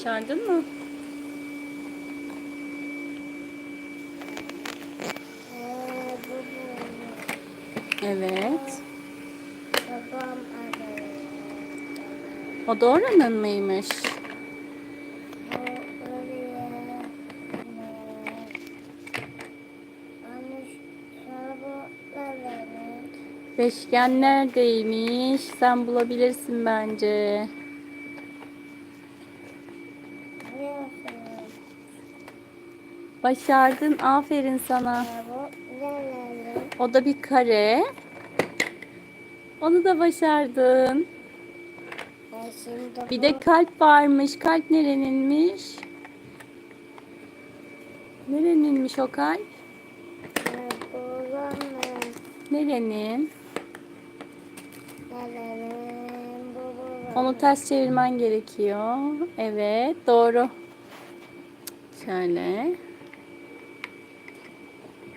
Başardın mı? Evet. O da oranın mıymış? Beşgen neredeymiş? Sen bulabilirsin bence. Başardın. Aferin sana. O da bir kare. Onu da başardın. Bir de kalp varmış. Kalp nereninmiş? Nereninmiş o kalp? Nerenin? Onu ters çevirmen gerekiyor. Evet, doğru. Şöyle.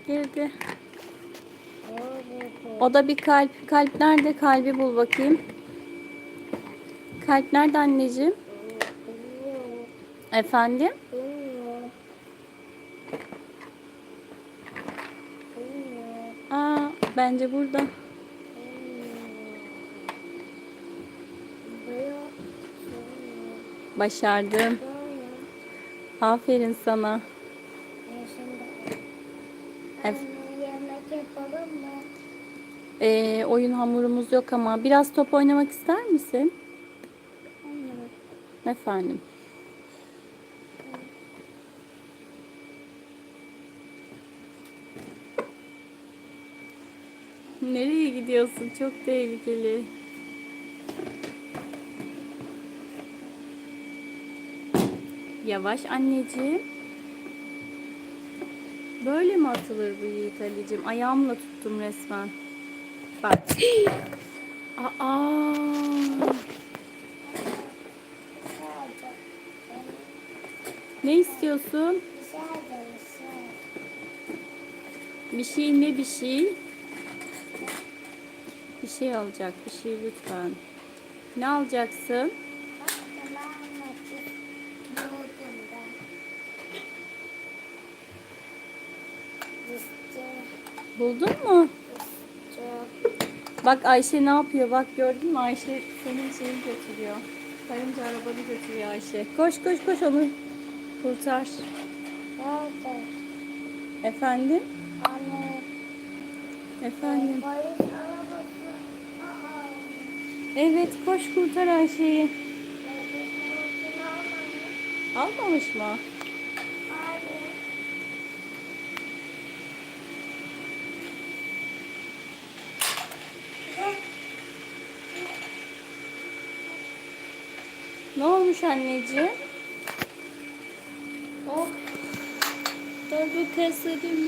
Bu dedi. O da bir kalp. Kalp nerede? Kalbi bul bakayım. Kalp nerede anneciğim? Efendim? Aa, bence burada. Yok. Aferin sana. E anne yemek yapalım mı? Ee, oyun hamurumuz yok ama biraz top oynamak ister misin? Anne. Efendim. Nereye gidiyorsun? Çok tehlikeli. Yavaş anneciğim. Böyle mi atılır bu Yiğit Ali'cim? Ayağımla tuttum resmen. Bak. Aa. Ne istiyorsun? Bir şey ne bir şey? Bir şey alacak. Bir şey lütfen. Ne alacaksın? Bak tamam Buldum ben. İşte, Buldun mu? Bak Ayşe ne yapıyor? Bak gördün mü? Ayşe senin şeyi götürüyor. Karınca arabanı götürüyor Ayşe. Koş koş koş onu kurtar. Nerede? Efendim? Anne. Efendim? Evet koş kurtar Ayşe'yi. Almamış mı? Ne olmuş anneciğim? Oh. Tabii keserim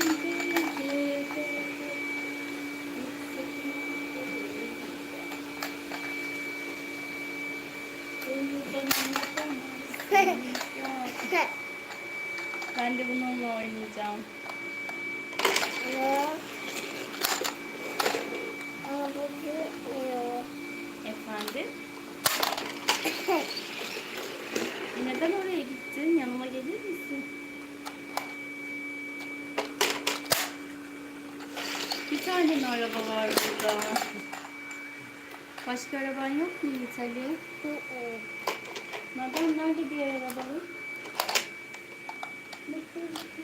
Ben de bununla oynayacağım. Ne? Neden oraya gittin? Yanıma gelir misin? Bir tane mi araba var burada? Başka araban yok mu hı. Neden? Nerede diğer arabanın? Bebeğim.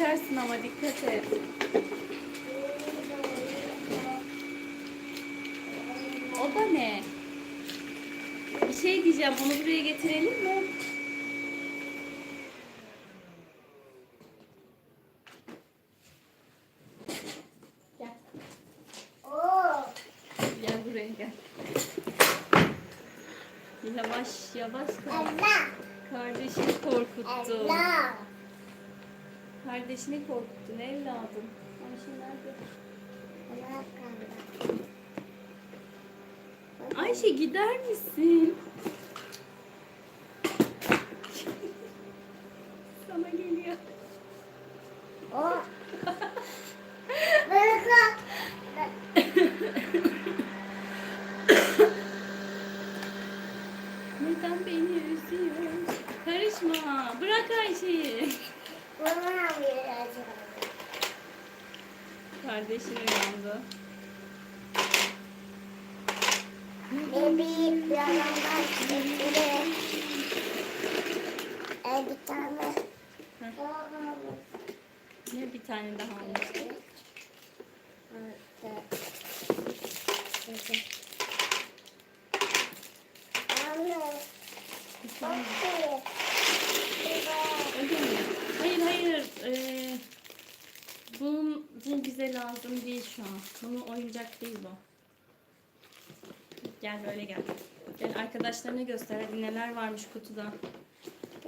Düşersin ama dikkat et. O da ne? Bir şey diyeceğim bunu buraya getirelim mi? Gel. Gel buraya gel. Yavaş yavaş. Allah. Kardeşini korkuttu. Allah. Kardeşini korkuttu. Ne evladım? Ayşe nerede? Allah kaldı. Ayşe gider misin? Sana geliyor. O. Bırak. Neden beni üzüyor? Karışma. Bırak Ayşe'yi. Bana vereceğim. Kardeşin uyandı. Bebi yanımdan gitti. E bir tane. Ne bir tane daha almış. Anne. Bak. Öyle mi? Hayır hayır. Ee, bunun, bu bize lazım değil şu an. Bunun oyuncak değil bu. Gel böyle gel. Gel arkadaşlarına göster. Hadi neler varmış kutuda.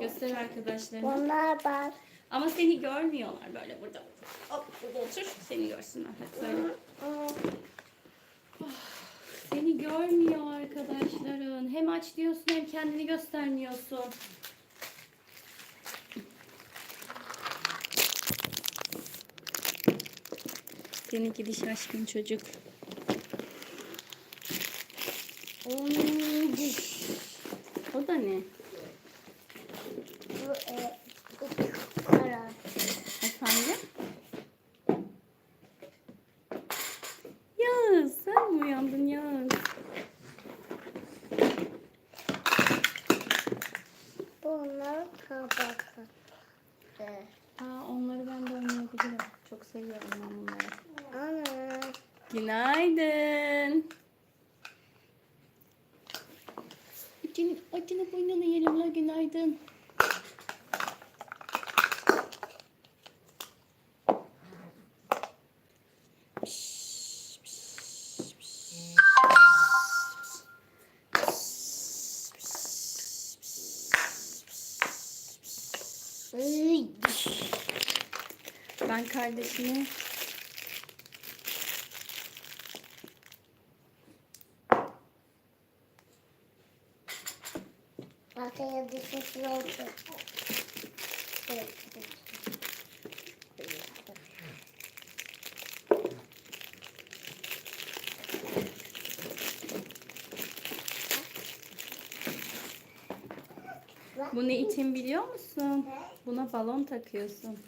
Göster arkadaşlarına. Bunlar bak. Ama seni görmüyorlar böyle burada. Hop burada otur. Seni görsünler. Hadi söyle. Seni görmüyor arkadaşların. Hem aç diyorsun hem kendini göstermiyorsun. Seni gidi şaşkın çocuk. O da ne? Bu e, iki kara. Efendim? Yağız sen mi uyandın Yağız? Bunlar kabakı. Aa, onları ben de oynayabilirim. Çok seviyorum ben. Günaydın. Acını, acını boynunu yerim la günaydın. Ben yolcu. bu ne için biliyor musun? Buna balon takıyorsun.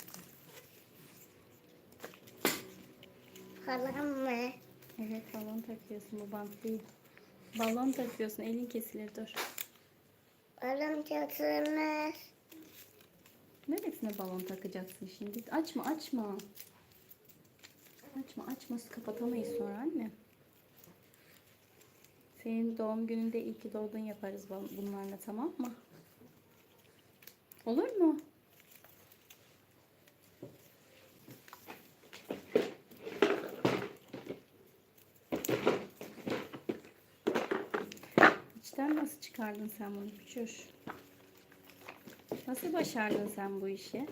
Halam mı? Evet balon takıyorsun bu bant değil. Balon takıyorsun elin kesilir dur. Halam çatırmaz. Neresine balon takacaksın şimdi? Açma açma. Açma açma kapatamayız sonra anne. Senin doğum gününde iyi ki doğdun yaparız bunlarla tamam mı? Olur mu? Nasıl çıkardın sen bunu Küçür? Nasıl başardın sen bu işi?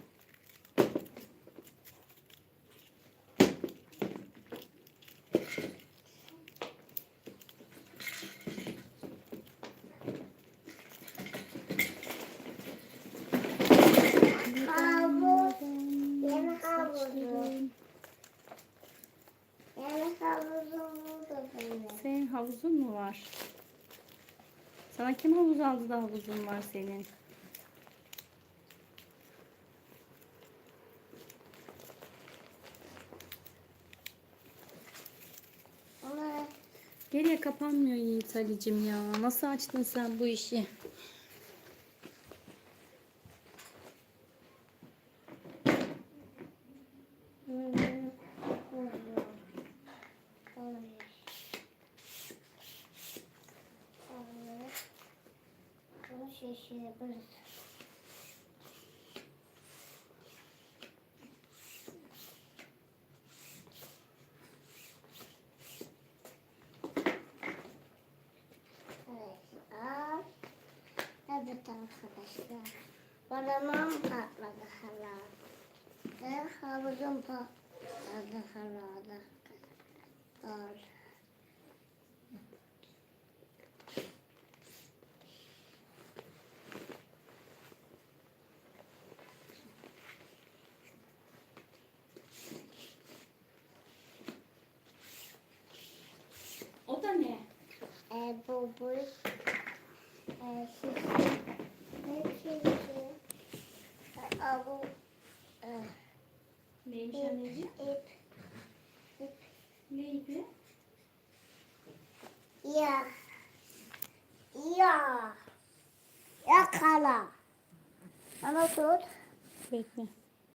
Senin havuzun mu var? Sana kim havuz aldı da havuzun var senin? Ama Geriye kapanmıyor Yiğit Ali'cim ya. Nasıl açtın sen bu işi? Bunu şişirebiliriz. Evet. Arkadaşlar. Balonum patladı hala. Havuzum patladı hala. Doğru. O da ne? E, bu bu e, şişe ne şişe e, a, bu e, Neymiş ip, anneciğim? ip ip Ne ipi? ya ya yakala ama tut Bekle.